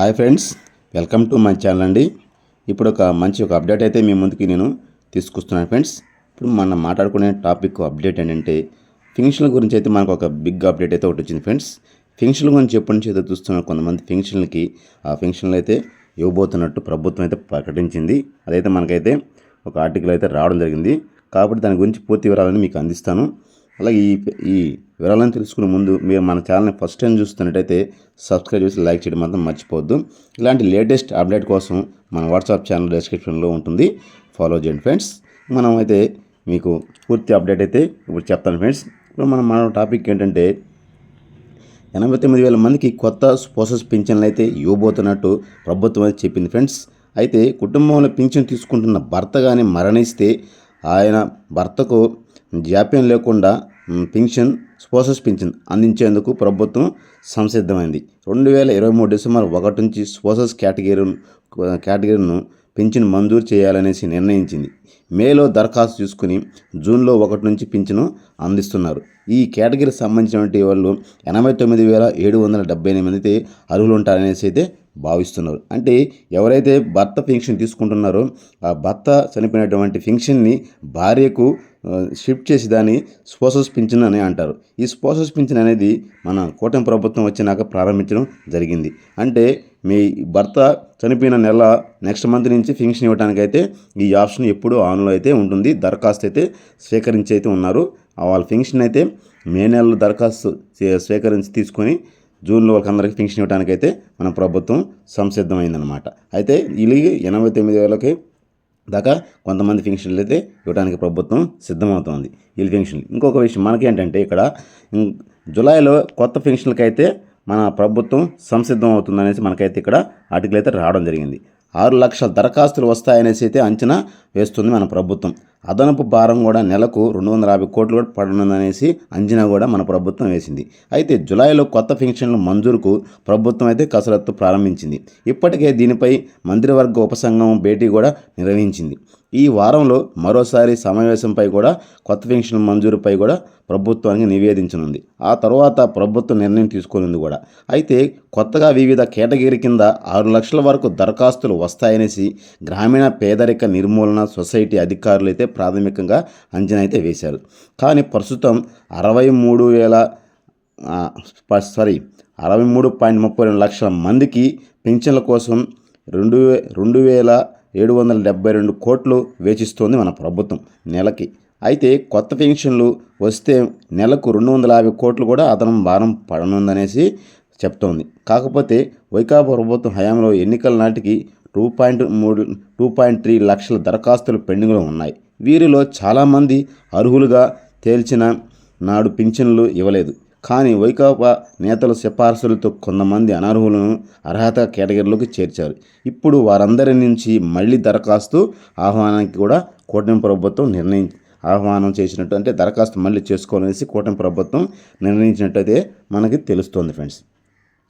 Hi friends welcome to my channel అండి. ఇప్పుడు ఒక మంచి ఒక అప్డేట్ అయితే మీ ముందుకి నేను తీసుకొస్తున్నాను ఫ్రెండ్స్. ఇప్పుడు మనం మాట్లాడుకునే టాపిక్ అప్డేట్ ఏంటంటే ఫింక్షన్ల గురించి అయితే మనకు ఒక బిగ్ అప్డేట్ అయితే ఒకటి వచ్చింది ఫ్రెండ్స్. ఫింక్షన్ల గురించి ఎప్పటి నుంచి అయితే చూస్తున్నారు కొంతమంది ఫింక్షన్లకి ఆ ఫింక్షన్లు అయితే ఇవ్వబోతున్నట్టు ప్రభుత్వం అయితే ప్రకటించింది. అదైతే మనకైతే ఒక ఆర్టికల్ అయితే రావడం జరిగింది. కాబట్టి దాని గురించి పూర్తి వివరాలను మీకు అందిస్తాను. అలాగే ఈ ఈ వివరాలను తెలుసుకునే ముందు మీరు మన ఛానల్ని ఫస్ట్ టైం చూస్తున్నట్టయితే సబ్స్క్రైబ్ చేసి లైక్ చేయడం మాత్రం మర్చిపోవద్దు. ఇలాంటి లేటెస్ట్ అప్డేట్ కోసం మన వాట్సాప్ ఛానల్ డిస్క్రిప్షన్లో ఉంటుంది. ఫాలో చేయండి ఫ్రెండ్స్. మనం అయితే మీకు పూర్తి అప్డేట్ అయితే ఇప్పుడు చెప్తాను ఫ్రెండ్స్. ఇప్పుడు మనం మన టాపిక్ ఏంటంటే ఎనభై తొమ్మిది వేల మందికి కొత్త స్పోసస్ పింఛన్లు అయితే ఇవ్వబోతున్నట్టు ప్రభుత్వం అయితే చెప్పింది ఫ్రెండ్స్. అయితే కుటుంబంలో పింఛన్ తీసుకుంటున్న భర్త కానీ మరణిస్తే ఆయన భర్తకు జాప్యం లేకుండా పింఛన్ స్పోసస్ పింఛన్ అందించేందుకు ప్రభుత్వం సంసిద్ధమైంది. రెండు వేల ఇరవై మూడు డిసెంబర్ ఒకటి నుంచి స్పోసస్ కేటగిరీ కేటగిరీను పింఛన్ మంజూరు చేయాలనేసి నిర్ణయించింది. మేలో దరఖాస్తు చూసుకుని జూన్లో ఒకటి నుంచి పింఛను అందిస్తున్నారు. ఈ కేటగిరీకి సంబంధించినటువంటి వాళ్ళు ఎనభై తొమ్మిది వేల ఏడు వందల డెబ్బై ఎనిమిది అయితే అర్హులు ఉంటారనేసి అయితే భావిస్తున్నారు. అంటే ఎవరైతే భర్త పెన్షన్ తీసుకుంటున్నారో ఆ భర్త చనిపోయినటువంటి పెన్షన్ని భార్యకు షిఫ్ట్ చేసి దాన్ని స్పోసస్ పింఛన్ అని అంటారు. ఈ స్పోసస్ పింఛన్ అనేది మన కూటమి ప్రభుత్వం వచ్చినాక ప్రారంభించడం జరిగింది. అంటే మీ భర్త చనిపోయిన నెల నెక్స్ట్ మంత్ నుంచి పెన్షన్ ఇవ్వడానికి అయితే ఈ ఆప్షన్ ఎప్పుడూ ఆన్లో అయితే ఉంటుంది. దరఖాస్తు అయితే స్వీకరించి అయితే ఉన్నారు. వాళ్ళ పెన్షన్ అయితే మే నెలలో దరఖాస్తు స్వీకరించి తీసుకొని జూన్లో వాళ్ళకందరికీ పెన్షన్ ఇవ్వడానికి అయితే మన ప్రభుత్వం సంసిద్ధమైందనమాట అయితే ఇలాగే ఎనభై తొమ్మిది వేలకి దాకా కొంతమంది పెన్షన్లు అయితే ఇవ్వడానికి ప్రభుత్వం సిద్ధమవుతోంది. వీళ్ళ ఫంక్షన్లు ఇంకొక విషయం మనకేంటంటే ఇక్కడ జూలైలో కొత్త పెన్షన్లకి అయితే మన ప్రభుత్వం సంసిద్ధం అవుతుందనేసి మనకైతే ఇక్కడ ఆర్టికల్ అయితే రావడం జరిగింది. ఆరు లక్షల దరఖాస్తులు వస్తాయనేసి అయితే అంచనా వేస్తుంది మన ప్రభుత్వం. అదనపు భారం కూడా నెలకు రెండు వందల యాభై కోట్లు కూడా పడనుందనేసి అంచనా కూడా మన ప్రభుత్వం వేసింది. అయితే జులైలో కొత్త పెన్షన్ల మంజూరుకు ప్రభుత్వం అయితే కసరత్తు ప్రారంభించింది. ఇప్పటికే దీనిపై మంత్రివర్గ ఉపసంఘం భేటీ కూడా నిర్వహించింది. ఈ వారంలో మరోసారి సమావేశంపై కూడా కొత్త పెన్షన్ మంజూరుపై కూడా ప్రభుత్వానికి నివేదించనుంది. ఆ తర్వాత ప్రభుత్వం నిర్ణయం తీసుకునింది కూడా. అయితే కొత్తగా వివిధ కేటగిరీ కింద ఆరు లక్షల వరకు దరఖాస్తులు వస్తాయనేసి గ్రామీణ పేదరిక నిర్మూలన సొసైటీ అధికారులు అయితే ప్రాథమికంగా అంచనా అయితే వేశారు. కానీ ప్రస్తుతం అరవై మూడు వేల ప- సారీ అరవై మూడు పాయింట్ ముప్పై రెండు లక్షల మందికి పింఛన్ల కోసం రెండు వే- రెండు వేల ఏడు వందల డెబ్బై రెండు కోట్లు వేచిస్తోంది మన ప్రభుత్వం నెలకి. అయితే కొత్త పెన్షన్లు వస్తే నెలకు రెండు వందల యాభై కోట్లు కూడా అదనం భారం పడనుందనేసి చెప్తోంది. కాకపోతే వైకాపా ప్రభుత్వం హయాంలో ఎన్నికల నాటికి టూ పాయింట్ మూడు టూ పాయింట్ త్రీ లక్షల దరఖాస్తులు పెండింగ్లో ఉన్నాయి. వీరిలో చాలామంది అర్హులుగా తేల్చిన నాడు పింఛన్లు ఇవ్వలేదు. కానీ వైకాపా నేతల సిఫార్సులతో కొంతమంది అనర్హులను అర్హత కేటగిరీలోకి చేర్చారు. ఇప్పుడు వారందరి నుంచి మళ్ళీ దరఖాస్తు ఆహ్వానానికి కూడా కూటమి ప్రభుత్వం నిర్ణయం ఆహ్వానం చేసినట్టు అంటే దరఖాస్తు మళ్ళీ చేసుకోవాలనేసి కూటమి ప్రభుత్వం నిర్ణయించినట్టయితే మనకి తెలుస్తోంది ఫ్రెండ్స్.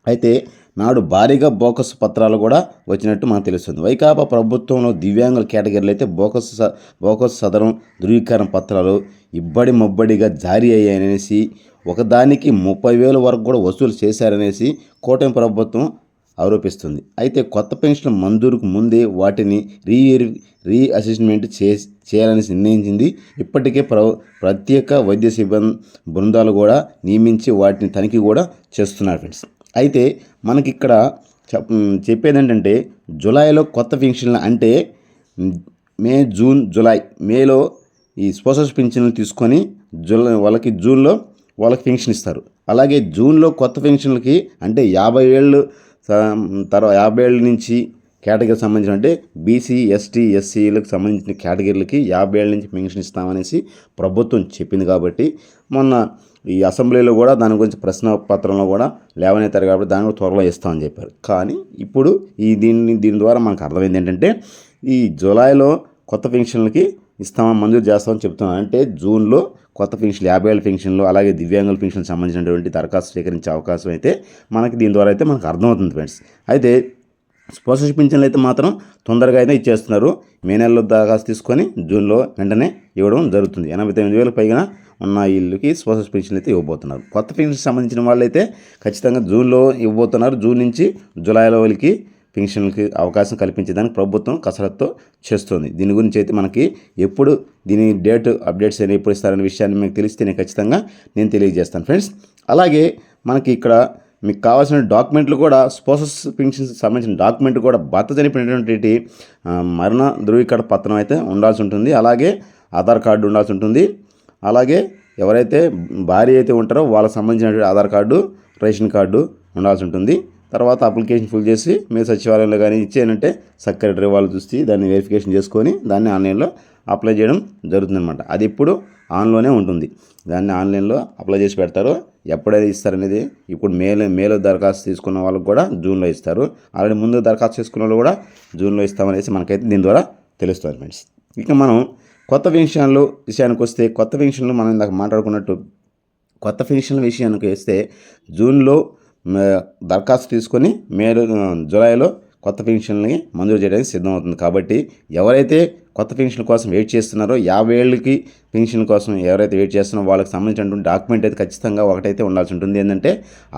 అయితే నాడు భారీగా బోకస్ పత్రాలు కూడా వచ్చినట్టు మనకు తెలుస్తుంది. వైకాపా ప్రభుత్వంలో దివ్యాంగుల కేటగిరీలు అయితే బోకస్ స- బోకస్ సదరం ధృవీకరణ పత్రాలు ఇబ్బడి మొబ్బడిగా జారీ అయ్యాయనేసి ఒకదానికి ముప్పై వేల వరకు కూడా వసూలు చేశారనేసి కూటమి ప్రభుత్వం ఆరోపిస్తుంది. అయితే కొత్త పెన్షన్ మంజూరుకు ముందే వాటిని రీ రీ అసెస్మెంట్ చే చేయాలని నిర్ణయించింది. ఇప్పటికే ప్ర ప్రత్యేక వైద్య సిబ్బంది బృందాలు కూడా నియమించి వాటిని తనిఖీ కూడా చేస్తున్నారు ఫ్రెండ్స్. అయితే మనకి ఇక్కడ చెప్పేది ఏంటంటే జూలైలో కొత్త పెన్షన్లు అంటే మే జూన్ జూలై మేలో ఈ స్పోసస్ పెన్షన్లు తీసుకొని జూలై వాళ్ళకి జూన్లో వాళ్ళకి పెన్షన్ ఇస్తారు. అలాగే జూన్లో కొత్త పెన్షన్లకి అంటే యాభై ఏళ్ళు తర్వాత యాభై ఏళ్ళ నుంచి కేటగిరీకి సంబంధించిన అంటే బీసీ ఎస్టీ ఎస్సీలకు సంబంధించిన కేటగిరీలకి యాభై ఏళ్ళ నుంచి పెన్షన్ ఇస్తామనేసి ప్రభుత్వం చెప్పింది కాబట్టి మొన్న ఈ అసెంబ్లీలో కూడా దాని గురించి ప్రశ్న పత్రంలో కూడా లేవనెత్తారు కాబట్టి దాన్ని కూడా త్వరలో ఇస్తామని చెప్పారు. కానీ ఇప్పుడు ఈ దీన్ని దీని ద్వారా మనకు అర్థమైంది ఏంటంటే ఈ జూలైలో కొత్త పెన్షన్లకి ఇస్తామని మంజూరు చేస్తామని చెప్తున్నాను అంటే జూన్లో కొత్త పెన్షన్లు యాభై ఏళ్ళ పెన్షన్లు అలాగే దివ్యాంగుల పెన్షన్ సంబంధించినటువంటి దరఖాస్తు స్వీకరించే అవకాశం అయితే మనకి దీని ద్వారా అయితే మనకు అర్థమవుతుంది ఫ్రెండ్స్. అయితే స్పాన్సర్షిప్ పింఛన్లు అయితే మాత్రం తొందరగా అయితే ఇచ్చేస్తున్నారు. మే నెలలో దరఖాస్తు తీసుకొని జూన్లో వెంటనే ఇవ్వడం జరుగుతుంది. ఎనభై తొమ్మిది వేలకు పైగా ఉన్న వీళ్ళకి సోషల్ పెన్షన్ అయితే ఇవ్వబోతున్నారు. కొత్త పెన్షన్ సంబంధించిన వాళ్ళైతే ఖచ్చితంగా జూన్లో ఇవ్వబోతున్నారు. జూన్ నుంచి జూలైలో వాళ్ళకి పెన్షన్కి అవకాశం కల్పించేదానికి ప్రభుత్వం కసరత్తు చేస్తుంది. దీని గురించి అయితే మనకి ఎప్పుడు దీని డేట్ అప్డేట్స్ అయినా ఎప్పుడు ఇస్తారనే విషయాన్ని మీకు తెలిస్తే నేను ఖచ్చితంగా నేను తెలియజేస్తాను. ఫ్రెండ్స్ అలాగే మనకి ఇక్కడ మీకు కావాల్సిన డాక్యుమెంట్లు కూడా స్పోసస్ పెన్షన్కి సంబంధించిన డాక్యుమెంట్ కూడా భర్త చనిపోయినటువంటి మరణ ధృవీకరణ పత్రం అయితే ఉండాల్సి ఉంటుంది. అలాగే ఆధార్ కార్డు ఉండాల్సి ఉంటుంది. అలాగే ఎవరైతే భార్య అయితే ఉంటారో వాళ్ళకి సంబంధించినటువంటి ఆధార్ కార్డు రేషన్ కార్డు ఉండాల్సి ఉంటుంది. తర్వాత అప్లికేషన్ ఫిల్ చేసి మీరు సచివాలయంలో కానీ ఇచ్చేయంటే సెక్రటరీ వాళ్ళు చూసి దాన్ని వెరిఫికేషన్ చేసుకొని దాన్ని ఆన్లైన్లో అప్లై చేయడం జరుగుతుందన్నమాట. అది ఇప్పుడు ఆన్లోనే ఉంటుంది. దాన్ని ఆన్లైన్లో అప్లై చేసి పెడతారు. ఎప్పుడైతే ఇస్తారనేది ఇప్పుడు మేలో మేలో దరఖాస్తు తీసుకున్న వాళ్ళకి కూడా జూన్లో ఇస్తారు. ఆల్రెడీ ముందు దరఖాస్తు చేసుకున్న వాళ్ళు కూడా జూన్లో ఇస్తామనేసి మనకైతే దీని ద్వారా తెలుస్తుంది ఫ్రెండ్స్. ఇక మనం కొత్త పెన్షన్లు విషయానికి వస్తే కొత్త పెన్షన్లు మనం ఇందాక మాట్లాడుకున్నట్టు కొత్త పెన్షన్ల విషయానికి వస్తే జూన్లో దరఖాస్తు తీసుకొని మేలో జూలైలో కొత్త పెన్షన్ని మంజూరు చేయడానికి సిద్ధమవుతుంది. కాబట్టి ఎవరైతే కొత్త పెన్షన్ కోసం వెయిట్ చేస్తున్నారో యాభై ఏళ్ళకి పెన్షన్ కోసం ఎవరైతే వెయిట్ చేస్తున్నారో వాళ్ళకి సంబంధించినటువంటి డాక్యుమెంట్ అయితే ఖచ్చితంగా ఒకటైతే ఉండాల్సి ఉంటుంది. ఏంటంటే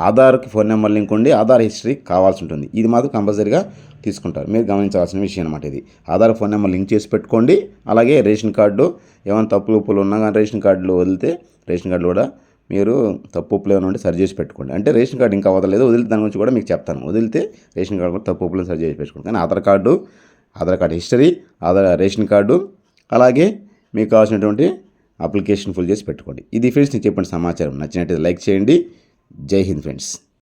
ఆధార్కి ఫోన్ నెంబర్ లింక్ ఉండి ఆధార్ హిస్టరీ కావాల్సి ఉంటుంది. ఇది మాత్రం కంపల్సరీగా తీసుకుంటారు. మీరు గమనించాల్సిన విషయం అనమాట ఇది. ఆధార్ ఫోన్ నెంబర్ లింక్ చేసి పెట్టుకోండి. అలాగే రేషన్ కార్డు ఏమైనా తప్పులు ఉప్పులు ఉన్నా కానీ రేషన్ కార్డులో వదిలితే రేషన్ కార్డులు కూడా మీరు తప్పు ఉప్పులు ఏమైనా ఉంటే సరి చేసి పెట్టుకోండి. అంటే రేషన్ కార్డు ఇంకా వదలలేదు. వదిలితే దాని గురించి కూడా మీకు చెప్తాను. వదిలితే రేషన్ కార్డు కూడా తప్పు ఉప్పులను సరి చేసి పెట్టుకోండి. కానీ Aadhaar card Aadhaar card history Aadhaar ration card అలాగే మీకు కావాల్సినటువంటి అప్లికేషన్ ఫుల్ చేసి పెట్టుకోండి. ఇది ఫ్రెండ్స్ నేను చెప్పిన సమాచారం. నచ్చినట్టు లైక్ చేయండి. జై హింద్ ఫ్రెండ్స్.